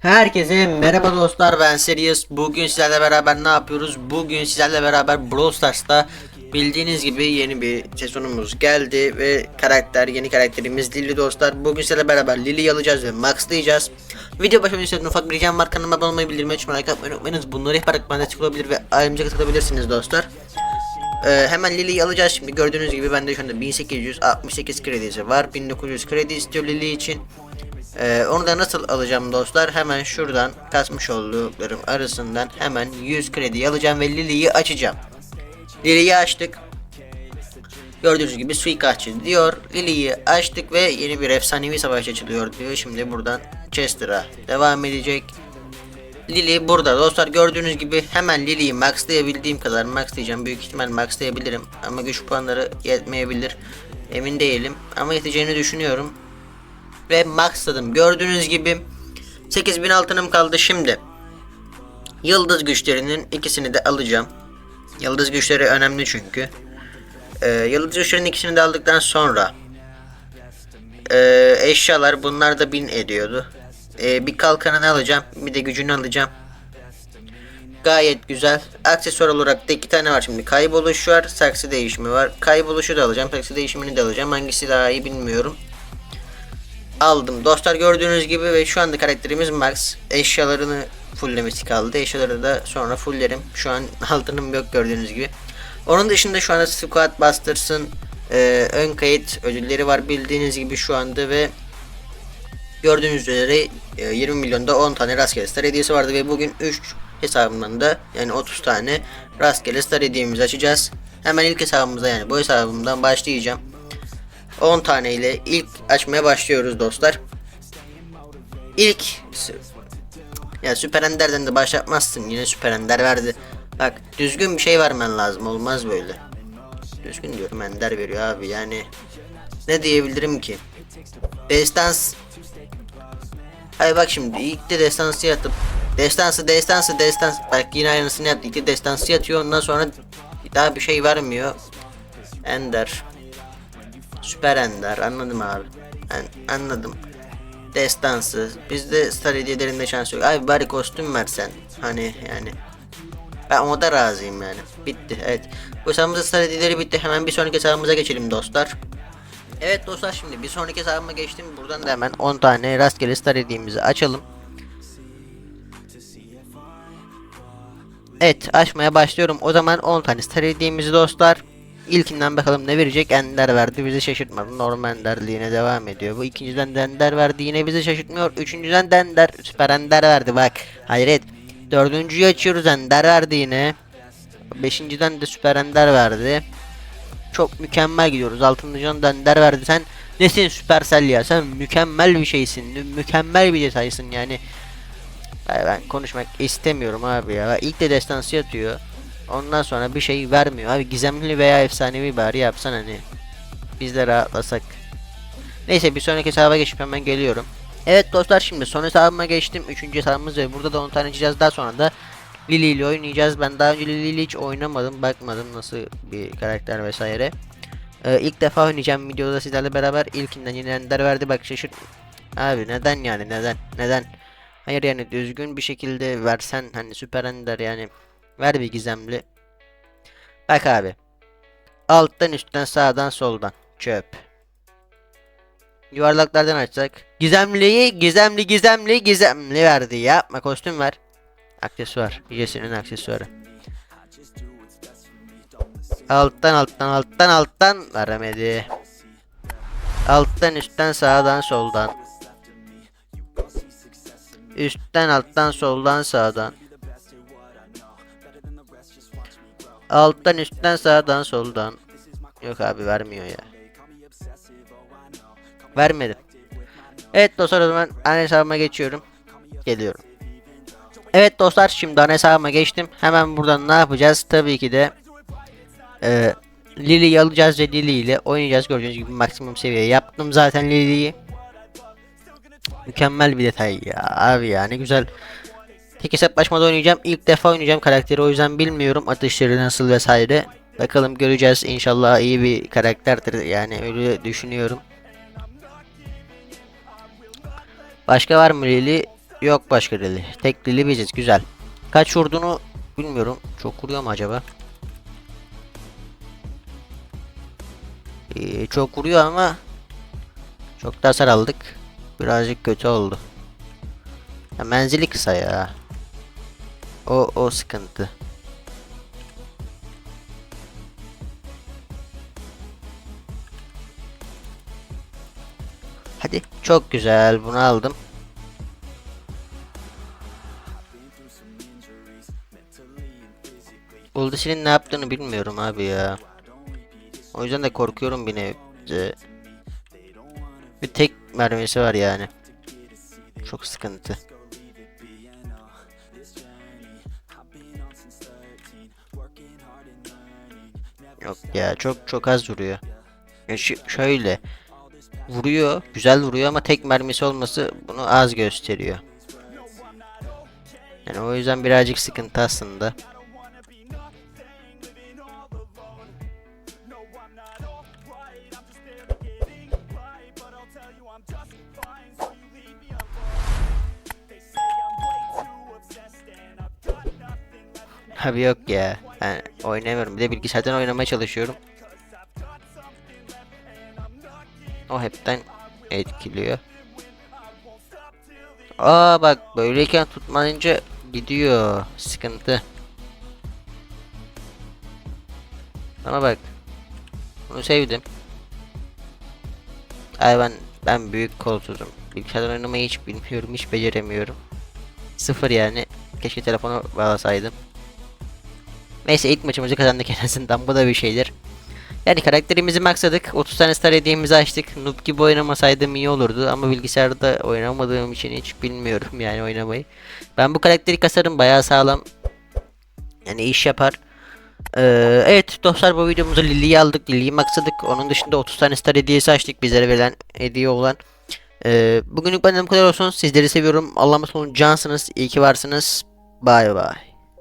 Herkese merhaba dostlar ben Serious. Bugün sizlerle beraber ne yapıyoruz? Bugün sizlerle beraber Brawl Stars'ta bildiğiniz gibi yeni bir sezonumuz geldi ve karakter yeni karakterimiz Lily dostlar. Bugün sizlerle beraber Lily'yi alacağız ve maxlayacağız. Video başlamadan önce ufak bir ricam var kanalıma abone olmayı bildirmeyi unutmayın. Like atmayı unutmayınız. Bunları yaparak bana destek olabilir ve ayrıca katılabilirsiniz dostlar. Ee, hemen Lily'yi alacağız şimdi gördüğünüz gibi bende şu anda 1868 kredisi var 1900 kredi istiyor Lily için ee, onu da nasıl alacağım dostlar? Hemen şuradan kasmış olduklarım arasından hemen 100 kredi alacağım ve Lily'yi açacağım. Lily'yi açtık. Gördüğünüz gibi suikastçı diyor. Lily'yi açtık ve yeni bir efsanevi savaş açılıyor diyor. Şimdi buradan Chester'a devam edecek. Lily burada. Dostlar gördüğünüz gibi hemen Lily'yi maxlayabildiğim kadar maxlayacağım. Büyük ihtimal maxlayabilirim. Ama güç puanları yetmeyebilir. Emin değilim. Ama yeteceğini düşünüyorum. Ve maxladım. Gördüğünüz gibi 8000 altınım kaldı şimdi. Yıldız güçlerinin ikisini de alacağım. Yıldız güçleri önemli çünkü. Ee, yıldız güçlerinin ikisini de aldıktan sonra ee, eşyalar bunlar da 1000 ediyordu. Ee, bir kalkanını alacağım. Bir de gücünü alacağım. Gayet güzel. Aksesuar olarak da iki tane var şimdi. Kayboluş var. Saksı değişimi var. Kayboluşu da alacağım. Saksı değişimini de alacağım. Hangisi daha iyi bilmiyorum. Aldım. Dostlar gördüğünüz gibi ve şu anda karakterimiz Max. Eşyalarını fulllemesi kaldı. Eşyaları da sonra fulllerim. Şu an altınım yok gördüğünüz gibi. Onun dışında şu anda Squad Busters'ın e, ön kayıt ödülleri var bildiğiniz gibi şu anda ve Gördüğünüz üzere e, 20 milyonda 10 tane rastgele star hediyesi vardı ve bugün 3 hesabımdan da yani 30 tane rastgele star hediyemizi açacağız. Hemen ilk hesabımıza yani bu hesabımdan başlayacağım. 10 tane ile ilk açmaya başlıyoruz dostlar. İlk ya Süper Ender'den de başlatmazsın yine Süper Ender verdi. Bak düzgün bir şey vermen lazım olmaz böyle. Düzgün diyorum Ender veriyor abi yani. Ne diyebilirim ki? Destans Hayır bak şimdi ilk de destansı yatıp destansı destansı destans bak yine aynısını yaptı. İlk de destansı yatıyor ondan sonra daha bir şey vermiyor. Ender. Süper Ender anladım abi. Ben anladım. Destansı. Bizde star hediyelerinde şans yok. Abi bari kostüm versen. Hani yani. Ben ona da razıyım yani. Bitti evet. Bu hesabımızda star hediyeleri bitti. Hemen bir sonraki hesabımıza geçelim dostlar. Evet dostlar şimdi bir sonraki hesabıma geçtim. Buradan da hemen 10 tane rastgele star hediyemizi açalım. Evet açmaya başlıyorum. O zaman 10 tane star hediyemizi dostlar. İlkinden bakalım ne verecek. Ender verdi bizi şaşırtmadı. Normal Enderliğine devam ediyor. Bu ikinciden de Ender verdi yine bizi şaşırtmıyor. Üçüncüden de Ender süper Ender verdi bak. Hayret. Dördüncüyü açıyoruz Ender verdi yine. Beşinciden de süper Ender verdi. Çok mükemmel gidiyoruz. Altıncıdan da Ender verdi. Sen nesin Supercell ya? Sen mükemmel bir şeysin. Mükemmel bir detaysın yani. Ben konuşmak istemiyorum abi ya. İlk de destansı yatıyor. Ondan sonra bir şey vermiyor. Abi gizemli veya efsanevi bari yapsan hani. Biz de rahatlasak. Neyse bir sonraki hesaba geçip hemen geliyorum. Evet dostlar şimdi son hesabıma geçtim. Üçüncü hesabımız ve burada da 10 tane açacağız. Daha sonra da Lily ile oynayacağız. Ben daha önce Lily ile hiç oynamadım. Bakmadım nasıl bir karakter vesaire. Ee, ilk defa oynayacağım videoda sizlerle beraber. İlkinden yine Ender verdi. Bak şaşırt. Abi neden yani neden? Neden? Hayır yani düzgün bir şekilde versen hani süper Ender yani. Ver bir gizemli. Bak abi. Alttan üstten sağdan soldan. Çöp. Yuvarlaklardan açsak. Gizemliyi gizemli gizemli gizemli verdi. Yapma kostüm ver. Aksesuar. Jesse'nin aksesuarı. Alttan alttan alttan alttan veremedi. Alttan üstten sağdan soldan. Üstten alttan soldan sağdan. Alttan üstten sağdan soldan. Yok abi vermiyor ya. Vermedi. Evet dostlar o zaman ana hesabıma geçiyorum. Geliyorum. Evet dostlar şimdi ana hesabıma geçtim. Hemen buradan ne yapacağız? Tabii ki de e, Lily'yi alacağız ve Lily ile oynayacağız. Gördüğünüz gibi maksimum seviye yaptım zaten Lily'yi. Mükemmel bir detay ya abi ya ne güzel. Tek hesaplaşmada oynayacağım. İlk defa oynayacağım karakteri o yüzden bilmiyorum atışları nasıl vesaire. Bakalım göreceğiz inşallah iyi bir karakterdir yani öyle düşünüyorum. Başka var mı Lily? Yok başka Lili. Tek Lili biziz. Güzel. Kaç vurduğunu bilmiyorum. Çok vuruyor mu acaba? Ee, çok vuruyor ama çok da hasar aldık. Birazcık kötü oldu. Ya menzili kısa ya. O o sıkıntı. Hadi çok güzel bunu aldım. Uldisi'nin ne yaptığını bilmiyorum abi ya. O yüzden de korkuyorum bir nebze. Bir tek mermisi var yani. Çok sıkıntı. Yok ya çok çok az vuruyor. Ya şöyle vuruyor, güzel vuruyor ama tek mermisi olması bunu az gösteriyor. Yani o yüzden birazcık sıkıntı aslında. Abi yok ya. Ben oynamıyorum. Bir de bilgisayardan oynamaya çalışıyorum. O hepten etkiliyor. Aa bak böyleyken tutmayınca gidiyor. Sıkıntı. Ama bak. Bunu sevdim. Ay ben ben büyük kolsuzum. Bilgisayardan oynamayı hiç bilmiyorum, hiç beceremiyorum. Sıfır yani. Keşke telefonu bağlasaydım. Neyse ilk maçımızı kazandık en azından bu da bir şeydir. Yani karakterimizi maksadık. 30 tane star hediyemizi açtık. Noob gibi oynamasaydım iyi olurdu ama bilgisayarda oynamadığım için hiç bilmiyorum yani oynamayı. Ben bu karakteri kasarım bayağı sağlam. Yani iş yapar. Ee, evet dostlar bu videomuzda Lily'yi aldık. Lily'yi maksadık. Onun dışında 30 tane star hediyesi açtık bizlere verilen hediye olan. Ee, bugünlük benden bu kadar olsun. Sizleri seviyorum. Allah'ıma son cansınız. İyi ki varsınız. Bay bay.